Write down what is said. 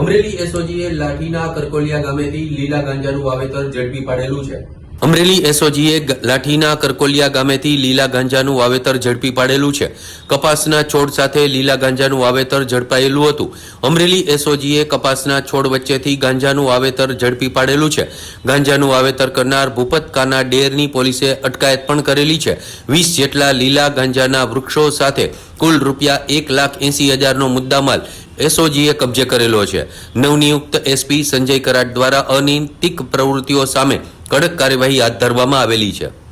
અમરેલી એસઓજીએ લાઠીના કરકોલિયા ગામેથી લીલા ગાંજાનું વાવેતર ઝડપી પાડેલું છે. અમરેલી એસઓજીએ લાઠીના કરકોલિયા ગામેથી લીલા ગાંજાનું વાવેતર ઝડપી પાડેલું છે. કપાસના છોડ સાથે લીલા ગાંજાનું વાવેતર ઝડપાયેલું હતું. અમરેલી એસઓજીએ કપાસના છોડ વચ્ચેથી ગાંજાનું વાવેતર ઝડપી પાડેલું છે. ગાંજાનું વાવેતર કરનાર ભૂપતકાના ડેરની પોલીસે અટકાયત પણ કરેલી છે. વીસ જેટલા લીલા ગાંજાના વૃક્ષો સાથે કુલ રૂપિયા એક લાખ એંસી હજારનો મુદ્દામાલ એસઓજીએ કબજે કરેલો છે. નવનિયુક્ત એસપી સંજય કરાટ દ્વારા અનૈતિક પ્રવૃત્તિઓ સામે કડક કાર્યવાહી હાથ ધરવામાં આવેલી છે.